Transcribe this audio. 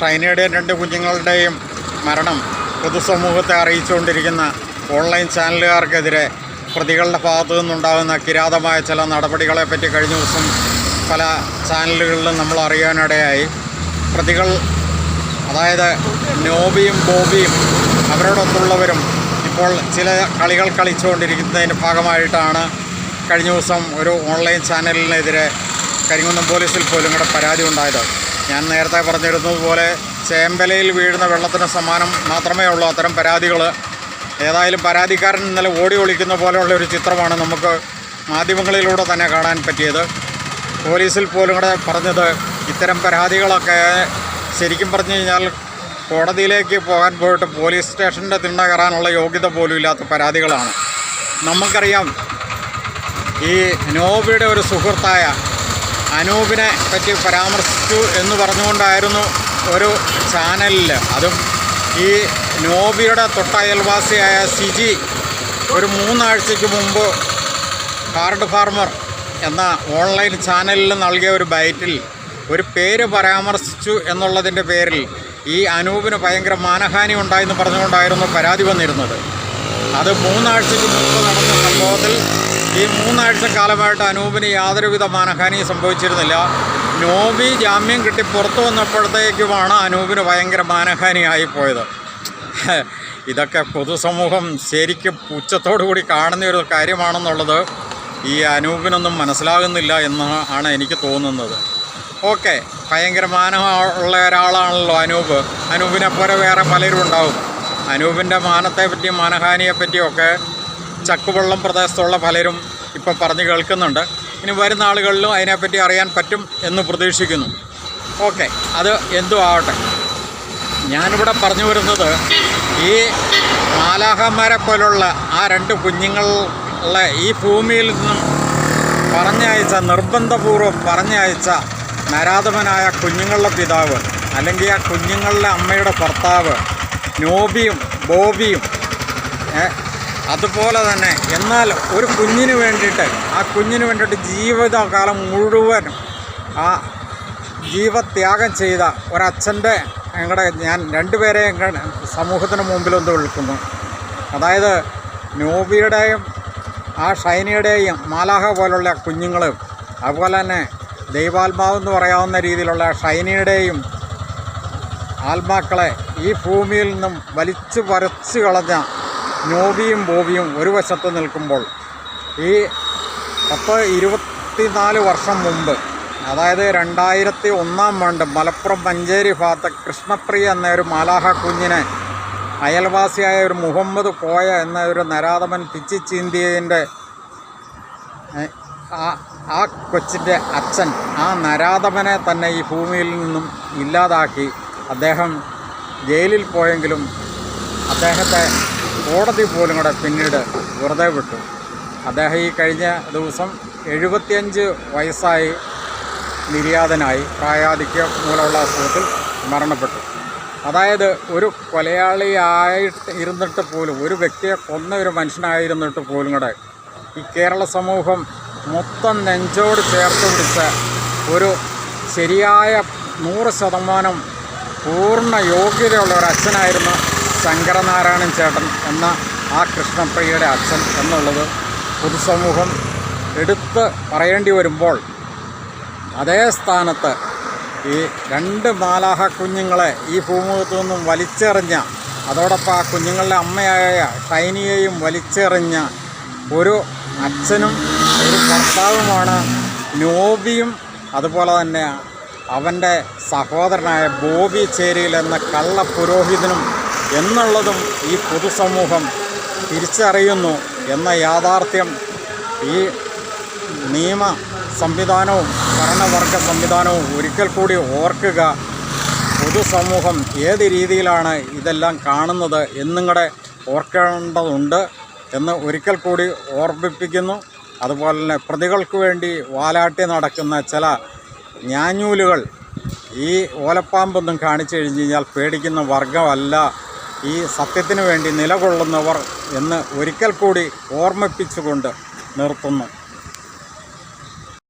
ഷൈനയുടെയും രണ്ട് കുഞ്ഞുങ്ങളുടെയും മരണം പൊതുസമൂഹത്തെ അറിയിച്ചുകൊണ്ടിരിക്കുന്ന ഓൺലൈൻ ചാനലുകാർക്കെതിരെ പ്രതികളുടെ ഭാഗത്തു നിന്നുണ്ടാകുന്ന കിരാതമായ ചില നടപടികളെ പറ്റി കഴിഞ്ഞ ദിവസം പല ചാനലുകളിലും നമ്മൾ അറിയാനിടയായി. പ്രതികൾ അതായത് നോബിയും ബോബിയും അവരോടൊത്തുള്ളവരും ഇപ്പോൾ ചില കളികൾ കളിച്ചുകൊണ്ടിരിക്കുന്നതിന്റെ ഭാഗമായിട്ടാണ് കഴിഞ്ഞ ദിവസം ഒരു ഓൺലൈൻ ചാനലിനെതിരെ കരിങ്കുന്നം പോലീസിൽ പോലും കൂടെ പരാതി ഉണ്ടായത്. ഞാൻ നേരത്തെ പറഞ്ഞിരുന്നതുപോലെ ചേമ്പലയിൽ വീഴുന്ന വെള്ളത്തിന് സമാനം മാത്രമേ ഉള്ളൂ അത്തരം പരാതികൾ ഏതായാലും പരാതിക്കാരൻ ഇന്നലെ ഓടി ഒളിക്കുന്ന പോലെയുള്ള ഒരു ചിത്രമാണ് നമുക്ക് മാധ്യമങ്ങളിലൂടെ തന്നെ കാണാൻ പറ്റിയത്. പോലീസിൽ പോലും കൂടെ പറഞ്ഞത് ഇത്തരം പരാതികളൊക്കെ ശരിക്കും പറഞ്ഞു കഴിഞ്ഞാൽ കോടതിയിലേക്ക് പോകാൻ പോയിട്ട് പോലീസ് സ്റ്റേഷന്റെ തിണ്ണ കയറാനുള്ള യോഗ്യത പോലും ഇല്ലാത്ത പരാതികളാണ്. നമുക്കറിയാം ഈ നോബിയുടെ ഒരു സുഹൃത്തായ അനൂപിനെ പറ്റി പരാമർശിച്ചു എന്ന് പറഞ്ഞുകൊണ്ടായിരുന്നു ഒരു ചാനലിൽ അതും ഈ നോബിയുടെ തൊട്ടയൽവാസിയായ സിജി ഒരു മൂന്നാഴ്ചയ്ക്ക് മുമ്പ് കാർഡ് ഫാർമർ എന്ന ഓൺലൈൻ ചാനലിൽ നൽകിയ ഒരു ബൈറ്റിൽ ഒരു പേര് പരാമർശിച്ചു എന്നുള്ളതിന്റെ പേരിൽ ഈ അനൂപിന് ഭയങ്കര മാനഹാനി ഉണ്ടായെന്ന് പറഞ്ഞുകൊണ്ടായിരുന്നു പരാതി വന്നിരുന്നത്. അത് മൂന്നാഴ്ചയ്ക്ക് മുമ്പ് നടന്ന സംഭവത്തിൽ ഈ മൂന്നാഴ്ച കാലമായിട്ട് അനൂപിന് യാതൊരുവിധ മാനഹാനിയും സംഭവിച്ചിരുന്നില്ല. നോബി ജാമ്യം കിട്ടി പുറത്തു വന്നപ്പോഴത്തേക്കുമാണ് അനൂപിന് ഭയങ്കര മാനഹാനിയായി പോയത്. ഇതൊക്കെ പൊതുസമൂഹം ശരിക്കും പുച്ഛത്തോടു കൂടി കാണുന്ന ഒരു കാര്യമാണെന്നുള്ളത് ഈ അനൂപിനൊന്നും മനസ്സിലാകുന്നില്ല എന്ന് ആണ് എനിക്ക് തോന്നുന്നത്. ഓക്കെ ഭയങ്കര മാനമുള്ള ഒരാളാണല്ലോ അനൂപ്. അനൂപിനെ പോലെ വേറെ പലരും ഉണ്ടാവും. അനൂപിന്റെ മാനത്തെ പറ്റിയും മാനഹാനിയെ പറ്റിയൊക്കെ ചക്കുവെള്ളം പ്രദേശത്തുള്ള പലരും ഇപ്പോൾ പറഞ്ഞു കേൾക്കുന്നുണ്ട്. ഇനി വരുന്ന ആളുകളിലും അതിനെപ്പറ്റി അറിയാൻ പറ്റും എന്ന് പ്രതീക്ഷിക്കുന്നു. ഓക്കെ അത് എന്തു ആവട്ടെ ഞാനിവിടെ പറഞ്ഞു വരുന്നത് ഈ മാലാഹന്മാരെ പോലുള്ള ആ രണ്ട് കുഞ്ഞുങ്ങളെ ഈ ഭൂമിയിൽ നിന്നും പറഞ്ഞയച്ച നിർബന്ധപൂർവം പറഞ്ഞയച്ച നരാധമനായ കുഞ്ഞുങ്ങളുടെ പിതാവ് അല്ലെങ്കിൽ ആ കുഞ്ഞുങ്ങളുടെ അമ്മയുടെ ഭർത്താവ് നോബിയും ബോബിയും അതുപോലെ തന്നെ എന്നാൽ ഒരു കുഞ്ഞിന് വേണ്ടിയിട്ട് ആ കുഞ്ഞിന് വേണ്ടിയിട്ട് ജീവിതകാലം മുഴുവൻ ആ ജീവത്യാഗം ചെയ്ത ഒരച്ഛന്റെ ഞങ്ങളുടെ ഞാൻ രണ്ടുപേരെയും സമൂഹത്തിന് മുമ്പിലൊന്ന് വിളിക്കുന്നു. അതായത് നോബിയുടെയും ആ ഷൈനിയുടെയും മാലാഹ പോലുള്ള കുഞ്ഞുങ്ങൾ അതുപോലെ തന്നെ ദൈവാത്മാവെന്ന് പറയാവുന്ന രീതിയിലുള്ള ഷൈനിയുടെയും ആത്മാക്കളെ ഈ ഭൂമിയിൽ നിന്നും വലിച്ചു പറിച്ചു കളഞ്ഞ നോബിയും ബോവിയും ഒരു വശത്ത് നിൽക്കുമ്പോൾ ഈ പത്ത് ഇരുപത്തിനാല് വർഷം മുമ്പ് അതായത് രണ്ടായിരത്തി ഒന്നാം ആണ്ട് മലപ്പുറം മഞ്ചേരി ഭാഗത്ത് കൃഷ്ണപ്രിയ എന്ന ഒരു മാലാഹ കുഞ്ഞിനെ അയൽവാസിയായ ഒരു മുഹമ്മദ് കോയ എന്ന ഒരു നരാധമൻ പിച്ചി ചീന്തിയതിന്റെ ആ ആ കൊച്ചിന്റെ അച്ഛൻ ആ നരാധമനെ തന്നെ ഈ ഭൂമിയിൽ നിന്നും ഇല്ലാതാക്കി. അദ്ദേഹം ജയിലിൽ പോയെങ്കിലും അദ്ദേഹത്തെ കോടതി പോലും കൂടെ പിന്നീട് വെറുതെ വിട്ടു. അദ്ദേഹം ഈ കഴിഞ്ഞ ദിവസം എഴുപത്തിയഞ്ച് വയസ്സായി നിര്യാതനായി പ്രായാധിക്യം മൂലമുള്ള അസുഖത്തിൽ മരണപ്പെട്ടു. അതായത് ഒരു കൊലയാളിയായിട്ട് ഇരുന്നിട്ട് പോലും ഒരു വ്യക്തിയെ കൊന്ന ഒരു മനുഷ്യനായിരുന്നിട്ട് പോലും കൂടെ ഈ കേരള സമൂഹം മൊത്തം നെഞ്ചോട് ചേർത്ത് പിടിച്ച ഒരു ശരിയായ നൂറ് ശതമാനം പൂർണ യോഗ്യതയുള്ള ഒരു അച്ഛനായിരുന്നു ശങ്കരനാരായണൻ ചേട്ടൻ എന്ന ആ കൃഷ്ണപ്രിയയുടെ അച്ഛൻ എന്നുള്ളത് പൊതുസമൂഹം എടുത്ത് പറയേണ്ടി വരുമ്പോൾ അതേ സ്ഥാനത്ത് ഈ രണ്ട് മാലാഹ കുഞ്ഞുങ്ങളെ ഈ ഭൂമുഖത്തു നിന്നും വലിച്ചെറിഞ്ഞ അതോടൊപ്പം ആ കുഞ്ഞുങ്ങളുടെ അമ്മയായ ഷൈനിയെയും വലിച്ചെറിഞ്ഞ ഒരു അച്ഛനും ഒരു ഭർത്താവുമാണ് നോബിയും. അതുപോലെ തന്നെ അവന്റെ സഹോദരനായ ബോബി ചേരിയിൽ എന്ന കള്ള പുരോഹിതനും എന്നുള്ളതും ഈ പൊതുസമൂഹം തിരിച്ചറിയുന്നു എന്ന യാഥാർത്ഥ്യം ഈ നിയമ സംവിധാനവും ഭരണവർഗ സംവിധാനവും ഒരിക്കൽ കൂടി ഓർക്കുക. പൊതുസമൂഹം ഏത് രീതിയിലാണ് ഇതെല്ലാം കാണുന്നത് എന്നും കൂടെ ഓർക്കേണ്ടതുണ്ട് എന്ന് ഒരിക്കൽ കൂടി ഓർമ്മിപ്പിക്കുന്നു. അതുപോലെ തന്നെ പ്രതികൾക്ക് വേണ്ടി വാലാട്ടി നടക്കുന്ന ചില ഞാഞ്ഞൂലുകൾ ഈ ഓലപ്പാമ്പൊന്നും കാണിച്ചു കഴിഞ്ഞ് കഴിഞ്ഞാൽ പേടിക്കുന്ന വർഗമല്ല ഈ സത്യത്തിനു വേണ്ടി നിലകൊള്ളുന്നവർ എന്ന് ഒരിക്കൽ കൂടി ഓർമ്മിപ്പിച്ചുകൊണ്ട് നിർത്തുന്നു.